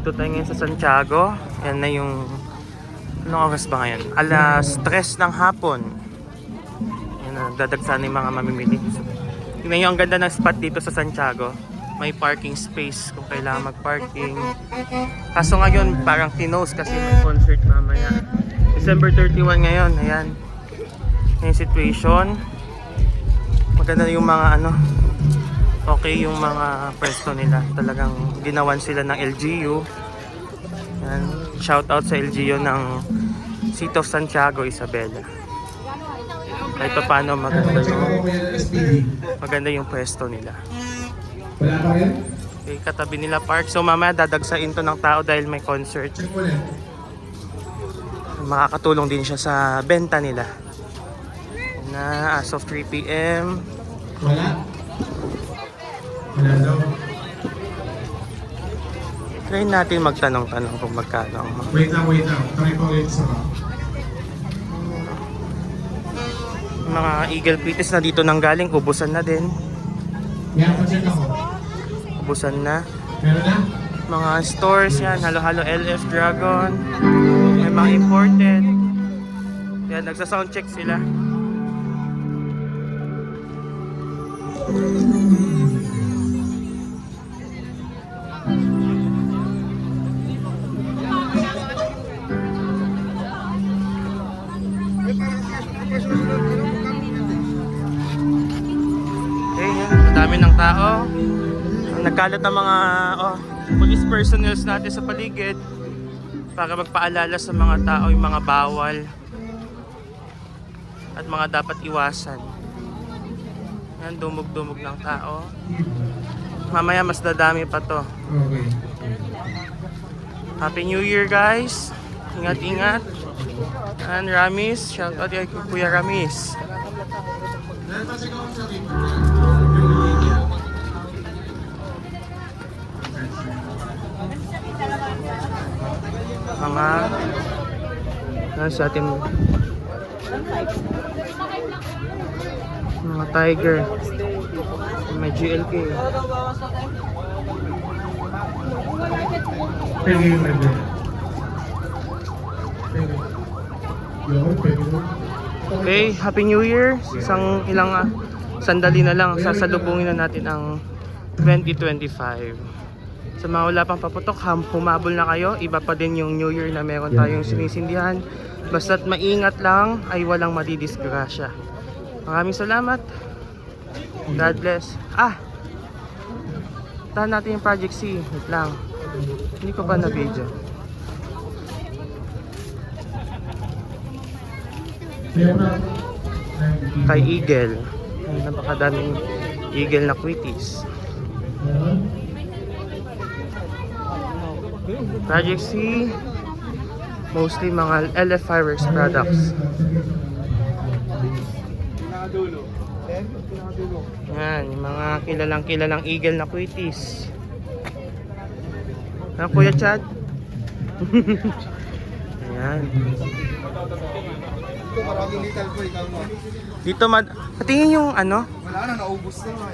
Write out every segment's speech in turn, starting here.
Dito tayo ngayon sa Santiago. Yan na yung... Anong oras ba ngayon? Alas 3 ng hapon. Yan na, dadagsa na yung mga mamimili. Tingnan nyo, ang ganda ng spot dito sa Santiago. May parking space kung kailangan mag-parking. Kaso ngayon, parang tinose kasi may concert mamaya. December 31 ngayon, ayan. Yung situation. Maganda yung mga ano, okay yung mga pwesto nila. Talagang ginawan sila ng LGU. Yan. Shout out sa LGU ng City of Santiago, Isabela. Kahit pa paano maganda yung, maganda yung pwesto nila. Wala pa rin? Okay, katabi nila park. So mamaya dadagsain to ng tao dahil may concert. Makakatulong din siya sa benta nila. Na as of 3 p.m. Wala? Try natin magtanong-tanong kung magkano ang mga Wait lang, wait lang. Try pa ulit sa mga eagle pitis na dito nang galing, ubusan na din. Yan, pa-check ako. Ubusan na. Meron na? Mga stores yan, halo-halo LF Dragon. May mga imported. Yan, nagsa-sound check sila. Okay, dami ng tao. Nagkalat ang mga oh, police personnels natin sa paligid para magpaalala sa mga tao yung mga bawal at mga dapat iwasan. Yan, dumog-dumog ng tao. Mamaya mas dadami pa to. Okay. Happy New Year guys! Ingat-ingat! And Ramis, shout out kay Kuya Ramis. Dahil pa-check ako sa paper. mga nasa ating mga tiger. May GLK pwede mo. okay Happy New Year. Isang ilang ah, sandali na lang. Sasalubungin na natin ang 2025 sa mga wala pang paputok ham, humabol na kayo. Iba pa din yung New Year na meron tayong sinisindihan. Basta't maingat lang ay walang madidisgrasya. Maraming salamat. God bless. Ah! Tahan natin yung Project C. Wait lang. Hindi ko pa na video Meron. kay Eagle. Napakadaming Eagle na quitties. Project C mostly mga LF Fireworks products yan yung mga kilalang kilalang Eagle na quitties ano Kuya Chad? Ayan. Ito maraming little boy ikaw mo. Dito mad... Patingin yung ano? Wala na, naubos na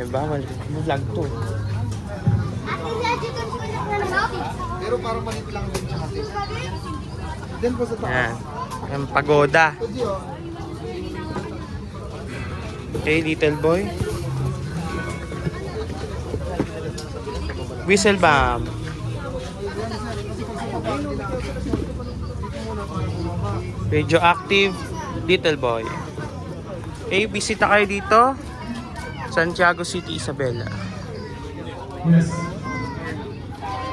eh. Bawal. Vlog to. Pero parang maliit lang din siya kasi. Then po sa taas. Yung pagoda. Pwede oh. Little boy. Whistle bomb. Radioactive little boy. Okay, bisita kayo dito. Santiago City, Isabela. Yes.